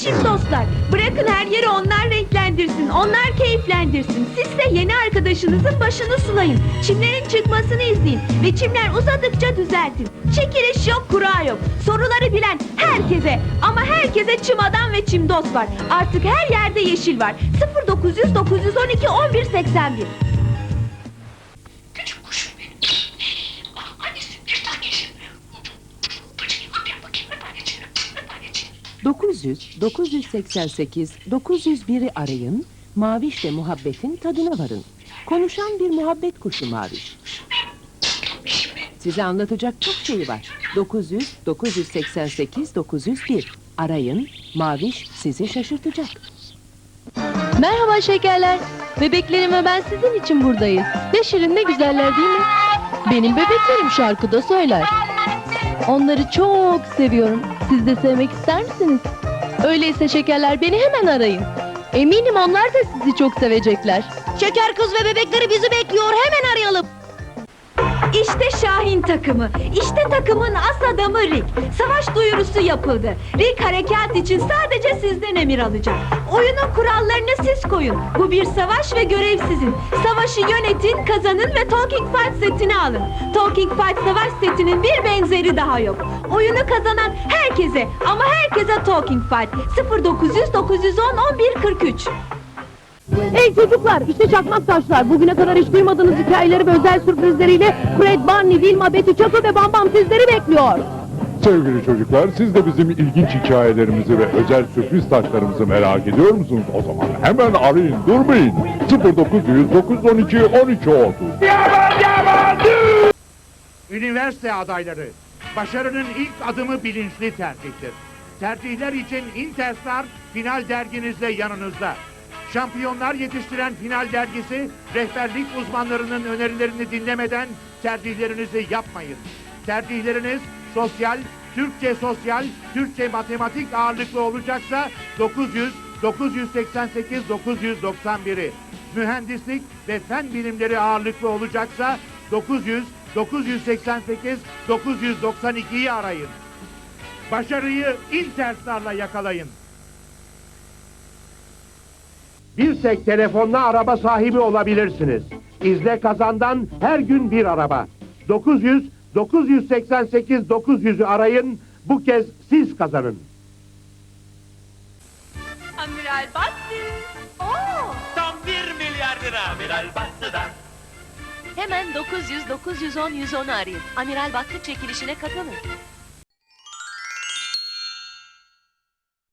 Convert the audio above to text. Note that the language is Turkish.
çim dostlar. Bırakın her yeri onlar renklendirsin, onlar keyiflendirsin. Siz de yeni arkadaşınızın başını sulayın. Çimlerin çıkmasını izleyin ve çimler uzadıkça düzeltin. Çekiliş yok, kura yok. Soruları bilen herkese ama herkese çim adam ve çim dost var. Artık her yerde yeşil var. 0900 912 1181. 900 988 901'i arayın. Maviş ve muhabbetin tadına varın. Konuşan bir muhabbet kuşu Maviş. Size anlatacak çok şey var. 900 988 901 arayın. Maviş sizi şaşırtacak. Merhaba şekerler. Bebeklerim ve ben sizin için buradayız. Ne şirin ne güzeller değil mi? Benim bebeklerim şarkıda söyler. Onları çok seviyorum. Siz de sevmek ister misiniz? Öyleyse şekerler beni hemen arayın. Eminim onlar da sizi çok sevecekler. Şeker kız ve bebekleri bizi bekliyor. Hemen arayalım. İşte Şahin takımı. İşte takımın as adamı Rick. Savaş duyurusu yapıldı. Rick harekat için sadece sizden emir alacak. Oyunun kurallarını siz koyun. Bu bir savaş ve görev sizin. Savaşı yönetin, kazanın ve Talking Fight setini alın. Talking Fight savaş setinin bir benzeri daha yok. Oyunu kazanan herkese ama herkese Talking Fight. 0900 910 11 43. Hey çocuklar işte çakmak taşlar. Bugüne kadar hiç duymadığınız hikayeleri ve özel sürprizleriyle Fred, Barney, Vilma, Betty, Çako ve Bam Bam sizleri bekliyor. Sevgili çocuklar, siz de bizim ilginç hikayelerimizi ve özel sürpriz taşlarımızı merak ediyor musunuz? O zaman hemen arayın, durmayın. 0900 912 1330. Üniversite adayları. Başarının ilk adımı bilinçli tercihtir. Tercihler için Interstar final derginizle yanınızda. Şampiyonlar yetiştiren final dergisi rehberlik uzmanlarının önerilerini dinlemeden tercihlerinizi yapmayın. Tercihleriniz sosyal, Türkçe sosyal, Türkçe matematik ağırlıklı olacaksa 900 988 991'i. Mühendislik ve fen bilimleri ağırlıklı olacaksa 900 988 992'yi arayın. Başarıyı Interstar'la yakalayın. Bir tek telefonla araba sahibi olabilirsiniz. İzle kazandan her gün bir araba. 900 988 900'ü arayın. Bu kez siz kazanın. Amiral Bastı. Oo! Tam 1 milyar lira Amiral Battı'dan. Hemen 900 910 110'u arayın. Amiral Baktı çekilişine katılın.